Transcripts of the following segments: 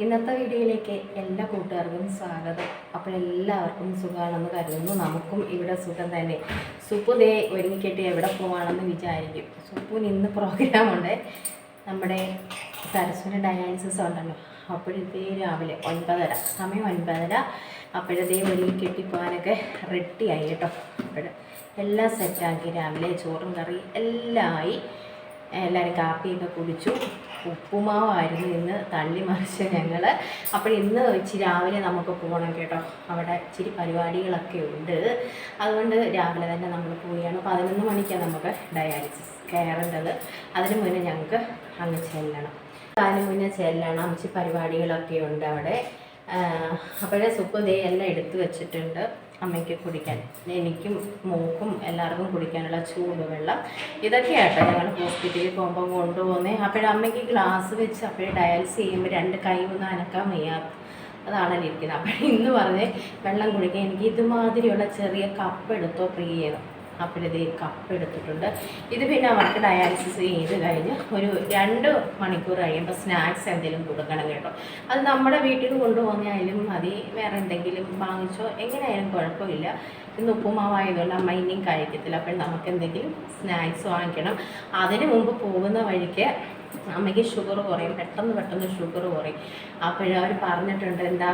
ഇന്നത്തെ വീഡിയോയിലേക്ക് എല്ലാ കൂട്ടുകാർക്കും സ്വാഗതം. അപ്പോൾ എല്ലാവർക്കും സുഖമാണെന്ന് കരുതുന്നു. നമുക്കും ഇവിടെ സുഖം തന്നെ. സുപ്പു ദേ ഒരുങ്ങിക്കെട്ടി എവിടെ പോവാണെന്ന് വിചാരിക്കും. സുപ്പുവിന് ഇന്ന് പ്രോഗ്രാമുണ്ട് നമ്മുടെ സരസ്വതി ഡയാലിസിസ് ഉണ്ടല്ലോ. അപ്പോഴത്തേ രാവിലെ ഒൻപതര സമയം ഒൻപതര. അപ്പോഴത്തേ ഒരുങ്ങിക്കെട്ടി പോകാനൊക്കെ റെഡിയായി കേട്ടോ. അപ്പോൾ എല്ലാം സെറ്റാക്കി രാവിലെ ചോറും കറി എല്ലാം ആയി. എല്ലാവരും കാപ്പിയൊക്കെ കുടിച്ചു. ഉപ്പുമാവായിരുന്നു ഇന്ന് തള്ളി മറിച്ച് ഞങ്ങൾ അപ്പോൾ ഇന്ന് ഇച്ചിരി രാവിലെ നമുക്ക് പോകണം കേട്ടോ. അവിടെ ഇച്ചിരി പരിപാടികളൊക്കെ ഉണ്ട്. അതുകൊണ്ട് രാവിലെ തന്നെ നമ്മൾ പോവുകയാണ്. പതിനൊന്ന് മണിക്കാണ് നമുക്ക് ഡയാലിസിസ് കയറേണ്ടത്. അതിന് മുന്നേ ഞങ്ങൾക്ക് അങ്ങ് ചെല്ലണം. അതിന് മുന്നേ ചെല്ലണം. ഇച്ചിരി പരിപാടികളൊക്കെ ഉണ്ട് അവിടെ. അപ്പോഴേ സുപ്പ് ദേ എല്ലാം എടുത്തു വെച്ചിട്ടുണ്ട്. അമ്മയ്ക്ക് കുടിക്കാൻ എനിക്കും മോക്കും എല്ലാവർക്കും കുടിക്കാനുള്ള ചൂടുവെള്ളം. ഇതൊക്കെയാട്ടോ ഞങ്ങൾ ഹോസ്പിറ്റലിൽ പോകുമ്പോൾ കൊണ്ടുപോകുന്നത് അപ്പോഴമ്മയ്ക്ക് ഗ്ലാസ് വെച്ച് അപ്പോഴേ ഡയാലിസ് ചെയ്യുമ്പോൾ രണ്ട് കൈ ഒന്ന് അനക്കാൻ വയ്യാത്ത അതാണല്ലോ ഇരിക്കുന്നത് അപ്പോൾ ഇന്ന് പറഞ്ഞ് വെള്ളം കുടിക്കാൻ എനിക്ക് ഇതുമാതിരിയുള്ള ചെറിയ കപ്പ് എടുത്തോ പ്രിയ അപ്പോഴത് കപ്പ് എടുത്തിട്ടുണ്ട്. ഇത് പിന്നെ അവർക്ക് ഡയാലിസിസ് ചെയ്ത് കഴിഞ്ഞ് ഒരു രണ്ട് മണിക്കൂർ കഴിയുമ്പോൾ സ്നാക്സ് എന്തെങ്കിലും കൊടുക്കണം കേട്ടോ. അത് നമ്മുടെ വീട്ടിൽ കൊണ്ടുപോകുന്നതായാലും മതി. വേറെ എന്തെങ്കിലും വാങ്ങിച്ചോ എങ്ങനെയായാലും കുഴപ്പമില്ല. ഇന്ന് ഉപ്പുമാവായതുകൊണ്ട് അമ്മ ഇനിയും കഴിക്കത്തില്ല. അപ്പോൾ നമുക്ക് എന്തെങ്കിലും സ്നാക്സ് വാങ്ങിക്കണം. അതിന് മുമ്പ് പോകുന്ന വഴിക്ക് അമ്മയ്ക്ക് ഷുഗർ കുറയും. പെട്ടെന്ന് പെട്ടെന്ന് ഷുഗർ കുറയും. അപ്പോഴവർ പറഞ്ഞിട്ടുണ്ട് എന്താ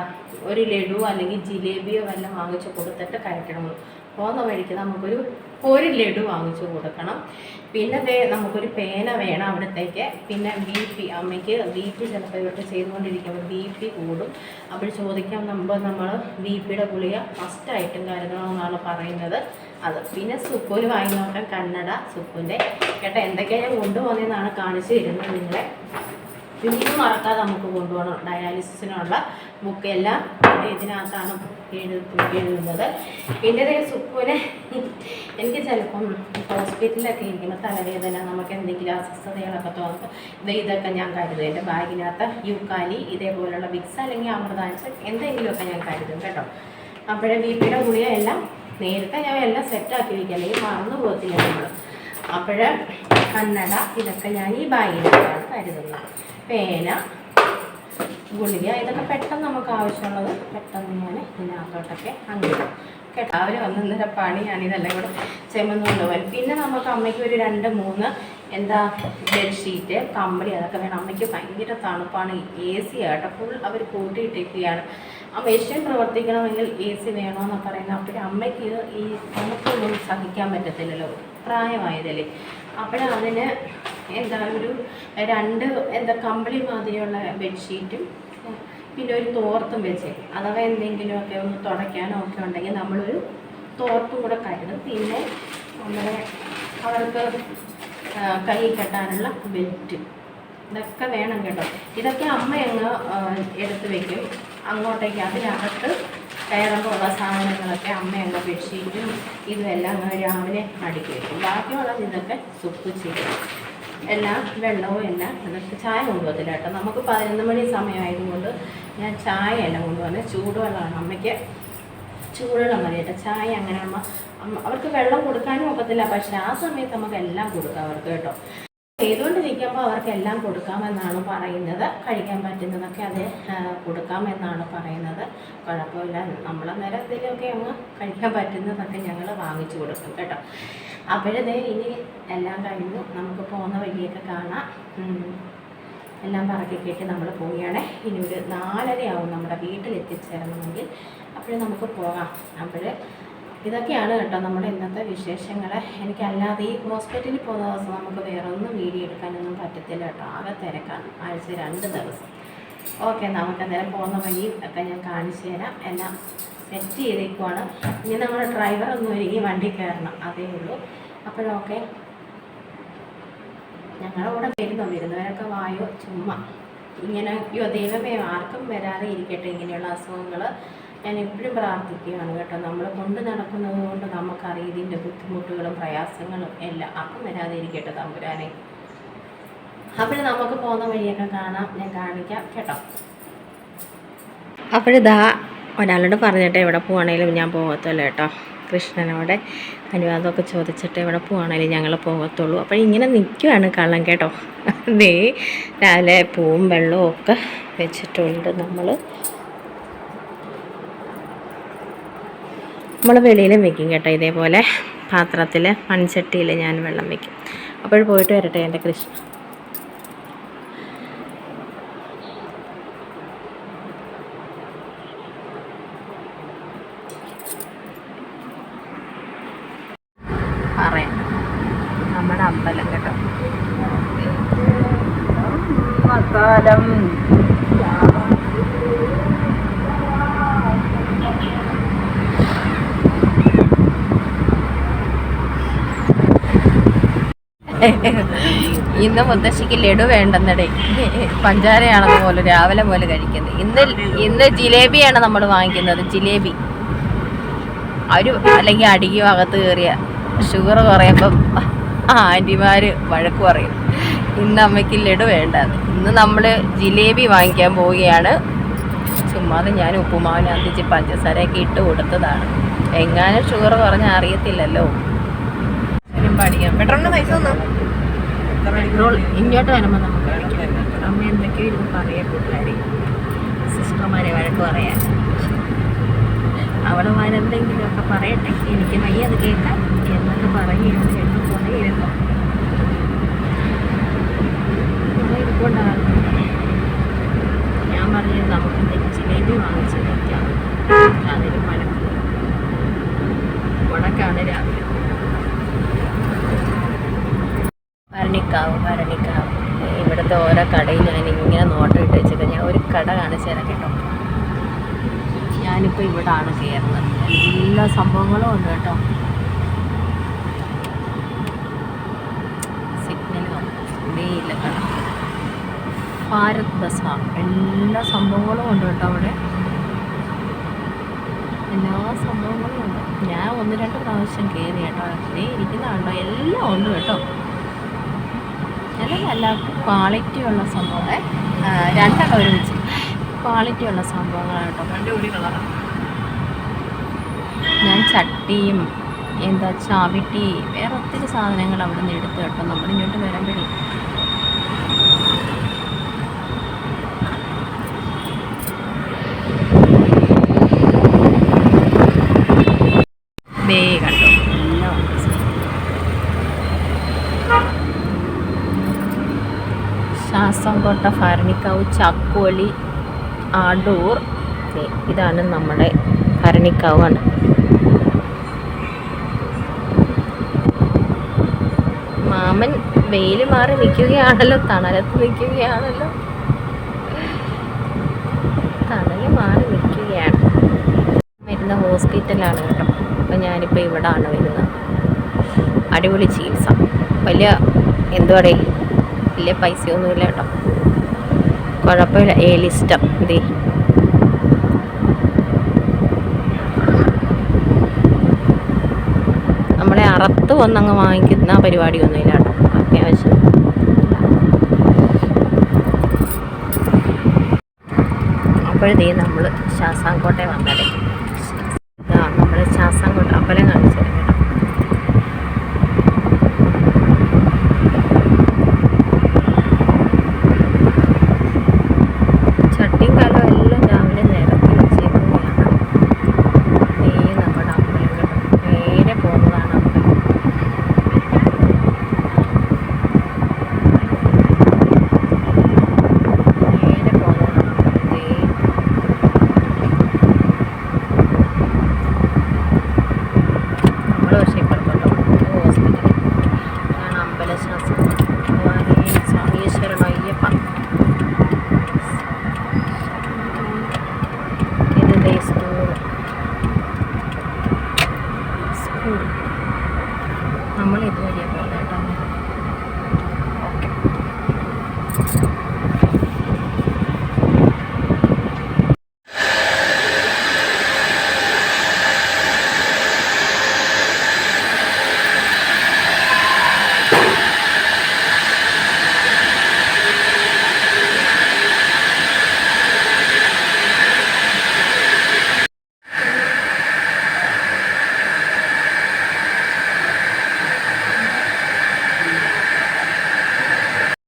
ഒരു ലഡു അല്ലെങ്കിൽ ജിലേബിയോ വല്ലതും വാങ്ങിച്ച് കൊടുത്തിട്ട് കഴിക്കണമെന്ന്. പോകുന്ന വഴിക്ക് നമുക്കൊരു ഒരു ലഡു വാങ്ങിച്ചു കൊടുക്കണം. പിന്നെ ദേ നമുക്കൊരു പേന വേണം അവിടത്തേക്ക്. പിന്നെ ബി പി അമ്മയ്ക്ക് ബി പി ചിലപ്പോൾ ഇവർക്ക് ചെയ്തുകൊണ്ടിരിക്കുമ്പോൾ ബി പി കൂടും. അപ്പോൾ ചോദിക്കാൻ മുമ്പ് നമ്മൾ ബി പിയുടെ ഗുളിക മസ്റ്റായിട്ടും കരുതണമെന്നാണ് പറയുന്നത്. അത് പിന്നെ സുപ്പൂര് വാങ്ങി നോക്കാം. കന്നഡ സുപ്പൂന്റെ കേട്ടോ എന്തൊക്കെയാണ് ഞാൻ കൊണ്ടുപോകുന്നതെന്നാണ് കാണിച്ചു തരുന്നത് നിങ്ങളെ. പിന്നെ മറക്കാതെ നമുക്ക് കൊണ്ടുപോകണം. ഡയാലിസിസിനുള്ള ബുക്ക് എല്ലാം ഇതിനകത്താണ്. എഴുതുന്നത് പിന്നെ ഒരു സുപ്പുവിനെ എനിക്ക് ചിലപ്പം ഹോസ്പിറ്റലിലൊക്കെ ഇരിക്കുമ്പോൾ തലവേദന നമുക്ക് എന്തെങ്കിലും അസ്വസ്ഥതകളൊക്കെ തോന്നും ഇത് ഇതൊക്കെ ഞാൻ കരുതും. എന്റെ ബാഗിനകത്ത് യുക്കാലി ഇതേപോലുള്ള വിക്സ് അല്ലെങ്കിൽ അമൃതാൻസ് എന്തെങ്കിലുമൊക്കെ ഞാൻ കരുതും കേട്ടോ. അപ്പോഴേ ബി പിയുടെ ഗുളിക എല്ലാം നേരത്തെ ഞാൻ എല്ലാം സെറ്റാക്കി വയ്ക്കുക അല്ലെങ്കിൽ മറന്നു പോകത്തില്ല നമ്മൾ. അപ്പോഴേ കന്നഡ ഇതൊക്കെ ഞാൻ ഈ ബാഗിനകത്താണ് കരുതുന്നത്. പേന ഗുളിക. ഇതൊക്കെ പെട്ടെന്ന് നമുക്ക് ആവശ്യമുള്ളത് പെട്ടെന്ന് ഞാൻ ഇതിനകത്തോട്ടൊക്കെ അങ്ങനെ കേട്ടോ? അവർ വന്നൊന്നര പണിയാണ് ഇതെല്ലാം കൂടെ ചെമ്മന്ന് പോകാൻ പിന്നെ നമുക്ക് അമ്മയ്ക്ക് ഒരു രണ്ട് മൂന്ന് എന്താ ബെഡ്ഷീറ്റ് കമ്പളി അതൊക്കെ വേണം. അമ്മയ്ക്ക് ഭയങ്കര തണുപ്പാണ്. A C auto. ഫുൾ അവർ കൂട്ടിയിട്ടിരിക്കുകയാണ്. ആ മെഷീൻ പ്രവർത്തിക്കണമെങ്കിൽ എ സി വേണമെന്ന് പറയുന്നത് അപ്പോഴും അമ്മയ്ക്ക് ഈ നമുക്കൊന്നും സഹിക്കാൻ പറ്റത്തില്ലല്ലോ. പ്രായമായതല്ലേ. അപ്പോഴതിന് എന്താ ഒരു രണ്ട് എന്താ കമ്പിളി മാതിരിയുള്ള ബെഡ്ഷീറ്റും പിന്നെ ഒരു തോർത്തും വെച്ചേ. അഥവാ എന്തെങ്കിലുമൊക്കെ ഒന്ന് തുടയ്ക്കാനോ ഒക്കെ ഉണ്ടെങ്കിൽ നമ്മളൊരു തോർത്തും കൂടെ കരുതും പിന്നെ നമ്മുടെ അവർക്ക് കൈ കെട്ടാനുള്ള ബെൽറ്റ്. ഇതൊക്കെ വേണം കേട്ടോ. ഇതൊക്കെ അമ്മ അങ്ങ് എടുത്ത് വെക്കും. അങ്ങോട്ടേക്ക് അതിനകത്ത് കയറുമ്പോഴുള്ള സാധനങ്ങളൊക്കെ അമ്മ അങ്ങ് ബെഡ്ഷീറ്റും ഇതുമെല്ലാം അങ്ങ് രാവിലെ അടുക്കി വെക്കും. ബാക്കിയുള്ളത് ഇതൊക്കെ സുപ്പ് ചെയ്യും. എല്ലാം വെള്ളവും എല്ലാം എന്നിട്ട് ചായ കൊണ്ടുപോകത്തില്ല കേട്ടോ. നമുക്ക് പതിനൊന്ന് മണി സമയമായതുകൊണ്ട് ഞാൻ ചായ എല്ലാം കൊണ്ടുവന്നത് ചൂടുവെള്ളമാണ്. അമ്മയ്ക്ക് ചൂടുവെള്ളം മതി കേട്ടോ. ചായ അങ്ങനെ അമ്മ അവർക്ക് വെള്ളം കൊടുക്കാനും ഒക്കത്തില്ല. പക്ഷെ ആ സമയത്ത് നമുക്ക് എല്ലാം കൊടുക്കാം അവർക്ക് കേട്ടോ. ചെയ്തുകൊണ്ടിരിക്കുമ്പോൾ അവർക്കെല്ലാം കൊടുക്കാമെന്നാണ് പറയുന്നത്. കഴിക്കാൻ പറ്റുന്നതൊക്കെ അത് കൊടുക്കാമെന്നാണ് പറയുന്നത്. കുഴപ്പമില്ല. നമ്മളെ എന്തെങ്കിലുമൊക്കെ അങ്ങ് കഴിക്കാൻ പറ്റുന്നതൊക്കെ ഞങ്ങൾ വാങ്ങിച്ചു കൊടുക്കും കേട്ടോ. അപ്പോഴതേ ഇനി എല്ലാം കഴിഞ്ഞു. നമുക്ക് പോകുന്ന വഴിയൊക്കെ കാണാം. എല്ലാം പറക്കി കേട്ട് നമ്മൾ പോവുകയാണ്. ഇനി ഒരു നാലരയാവും നമ്മുടെ വീട്ടിൽ എത്തിച്ചേരണമെങ്കിൽ അപ്പോൾ നമുക്ക് പോകാം. അപ്പോൾ ഇതൊക്കെയാണ് കേട്ടോ നമ്മുടെ ഇന്നത്തെ വിശേഷങ്ങൾ എനിക്കല്ലാതെ ഈ ഹോസ്പിറ്റലിൽ പോകുന്ന ദിവസം നമുക്ക് വേറെ ഒന്നും വീഡിയോ എടുക്കാനൊന്നും പറ്റത്തില്ല കേട്ടോ. ആകെ തിരക്കാണ്. ആഴ്ച രണ്ട് ദിവസം. ഓക്കെ നമുക്ക് അന്നേരം പോകുന്ന വഴി ഒക്കെ ഞാൻ കാണിച്ചു തരാം. എല്ലാം സെറ്റ് ചെയ്തേക്കുവാണ്. ഇനി നമ്മുടെ ഡ്രൈവർ ഒന്ന് ഒരുങ്ങി വണ്ടി കയറണം. അതേ ഉള്ളൂ. അപ്പോഴൊക്കെ ഞങ്ങളുടെ കൂടെ വരുന്നു വരുന്നവരൊക്കെ വായോ? ചുമ്മാ. ഇങ്ങനെ അയ്യോ ദൈവമേ ആർക്കും വരാതെ ഇരിക്കട്ടെ. ഇങ്ങനെയുള്ള അസുഖങ്ങൾ ഞാൻ എപ്പോഴും പ്രാർത്ഥിക്കുകയാണ് കേട്ടോ. നമ്മൾ കൊണ്ട് നടക്കുന്നത് കൊണ്ട് നമുക്കറിയാം ഇതിന്റെ ബുദ്ധിമുട്ടുകളും പ്രയാസങ്ങളും എല്ലാം അപ്പം വരാതെ ഇരിക്കട്ടെ തമ്പുരാനെ. അപ്പോൾ നമുക്ക് പോകുന്ന വഴിയൊക്കെ കാണാം. ഞാൻ കാണിക്കാം കേട്ടോ. അപ്പോഴിതാ ഒരാളോട് പറഞ്ഞിട്ട് എവിടെ പോവാണേലും ഞാൻ പോകത്തല്ലോ കേട്ടോ. കൃഷ്ണനോടെ അനുവാദമൊക്കെ ചോദിച്ചിട്ട് എവിടെ പോവാണേലും ഞങ്ങൾ പോകത്തുള്ളൂ. അപ്പോൾ ഇങ്ങനെ നിൽക്കുകയാണ് കള്ളം കേട്ടോ. ദേ രാവിലെ പൂവും വെള്ളവും ഒക്കെ വെച്ചിട്ടുണ്ട് നമ്മൾ. നമ്മൾ വെളിയിലും വെക്കും കേട്ടോ ഇതേപോലെ. പാത്രത്തിൽ മൺചട്ടിയിൽ ഞാൻ വെള്ളം വെക്കും. അപ്പോൾ പോയിട്ട് വരട്ടെ എന്റെ കൃഷ്ണ പറയാം നമ്മുടെ അമ്പലം കേട്ടോ മക്കാലം ഇന്ന് മുത്തശ്ശിക്ക് ലഡു വേണ്ടെന്നടേ. പഞ്ചാരയാണെന്ന് പോലെ രാവിലെ പോലെ കഴിക്കുന്നത് ഇന്ന് ഇന്ന് ജിലേബിയാണ് നമ്മൾ വാങ്ങിക്കുന്നത് ജിലേബി. ഒരു അല്ലെങ്കിൽ അടിക്കും അകത്ത് കയറിയ ഷുഗർ കുറയുമ്പം ആന്റിമാർ വഴക്ക് പറയും. ഇന്ന് അമ്മയ്ക്ക് ലഡു വേണ്ടത് ഇന്ന് നമ്മൾ ജിലേബി വാങ്ങിക്കാൻ പോവുകയാണ്. ചുമ്മാതെ ഞാൻ ഉപ്പുമാവിനെ അന്തിച്ച് പഞ്ചസാരയൊക്കെ ഇട്ട് കൊടുത്തതാണ്. എങ്ങാനും ഷുഗർ കുറഞ്ഞാൽ അറിയത്തില്ലല്ലോ. ശരി പഠിക്കാം പെട്രോളിന് പൈസ ഒന്നും പെട്രോൾ ഇങ്ങോട്ട് വരുമ്പോൾ നമുക്ക് അമ്മ എന്തൊക്കെയോ ഇരുന്ന് പറയാം കൂട്ടുകാരെ. സിസ്റ്റർമാരെ വഴക്ക് പറയാൻ. അവളുമാരെന്തെങ്കിലുമൊക്കെ പറയട്ടെ. എനിക്ക് വയ്യ അത് കേൾക്കാൻ. എന്നൊക്കെ പറയുകയാണ് പോലെ ഇരുന്നു. ഇരിക്കൊണ്ടാണ് ഞാൻ പറഞ്ഞത് നമുക്ക് എന്തെങ്കിലും ജിലേബി വാങ്ങിച്ച് വയ്ക്കാം അതിന് മഴക്ക് ഉണക്കാണ് രാവിലെ ഭരണിക്കാവ് ഭരണിക്കാവ് ഇവിടുത്തെ ഓരോ കടയിൽ ഞാൻ ഇങ്ങനെ നോട്ടം ഇട്ട് വെച്ചത് ഞാൻ ഒരു കട കാണിച്ചു തരാം കേട്ടോ. ഞാനിപ്പോൾ ഇവിടാണ് കയറുന്നത് എല്ലാ സംഭവങ്ങളും ഉണ്ട് കേട്ടോ. സിഗ്നൽ ഇല്ല കട. ഭാരത് ബസാർ എല്ലാ സംഭവങ്ങളും ഉണ്ട് കേട്ടോ അവിടെ. എല്ലാ സംഭവങ്ങളും ഉണ്ട്. ഞാൻ ഒന്ന് രണ്ട് പ്രാവശ്യം കയറി കേട്ടോ. അതേ ഇരിക്കുന്നതാണ്ടോ എല്ലാം ഉണ്ട് കേട്ടോ. നല്ല ക്വാളിറ്റി ഉള്ള സംഭവം രണ്ടെണ്ണം ഒരുമിച്ച്. ക്വാളിറ്റി ഉള്ള സംഭവങ്ങളാണ് കേട്ടോ. ഞാൻ ചട്ടിയും എന്താ ചാവിട്ടി വേറെ ഒത്തിരി സാധനങ്ങൾ അവിടെ നിന്ന് എടുത്തു കേട്ടോ. നമ്മൾ ഇങ്ങോട്ട് വരുമ്പോഴേ ദേ കണ്ടോ എല്ലാം ഉണ്ട്. ശാസ്താംകോട്ട ഭരണിക്കാവ് ചക്കോളി അടൂർ ഇതാണ് നമ്മുടെ ഭരണിക്കാവ് ആണ് മാമൻ വെയിൽ മാറി നിൽക്കുകയാണല്ലോ തണലത്ത് നിൽക്കുകയാണല്ലോ. തണൽ മാറി നിൽക്കുകയാണ്. വരുന്ന ഹോസ്പിറ്റലാണ് കേട്ടോ. അപ്പം ഞാനിപ്പോൾ ഇവിടാണ് വരുന്നത്. അടിപൊളി ചികിത്സ. വലിയ എന്തുവാടേ? വലിയ പൈസയൊന്നുമില്ല കേട്ടോ. കുഴപ്പമില്ല. ഏലിസ്റ്റം ഇതേ നമ്മളെ അറുത്ത് വന്നങ്ങ് വാങ്ങിക്കുന്ന പരിപാടിയൊന്നുമില്ല കേട്ടോ അത്യാവശ്യം. അപ്പോഴത്തേ നമ്മൾ ശാസ്താംകോട്ടെ വന്നാലേ നമ്മൾ ശാസ്താംകോട്ട അമ്പലം കാണിച്ചു തരാം കേട്ടോ ചട്ടിയും കലവും എല്ലാം രാവിലെ നിരത്തി വെച്ചേക്കുകയാണ് ദേ നമ്മുടെ അമ്പലം കേട്ടോ നേരെ പോകുന്നതാണ് അമ്പലം നേരെ പോകുന്നതാണ് ദേ നമ്മൾ പക്ഷേ ഇപ്പുറത്തോട്ടോ ഹോസ്പിറ്റൽ ഞാൻ അമ്പലശാസ്ത്രം സ്വാമീശ്വരൻ അയ്യപ്പ ഇത് ദേ സ്കൂൾ സ്കൂൾ നമ്മൾ ഇതുവഴിയാണ്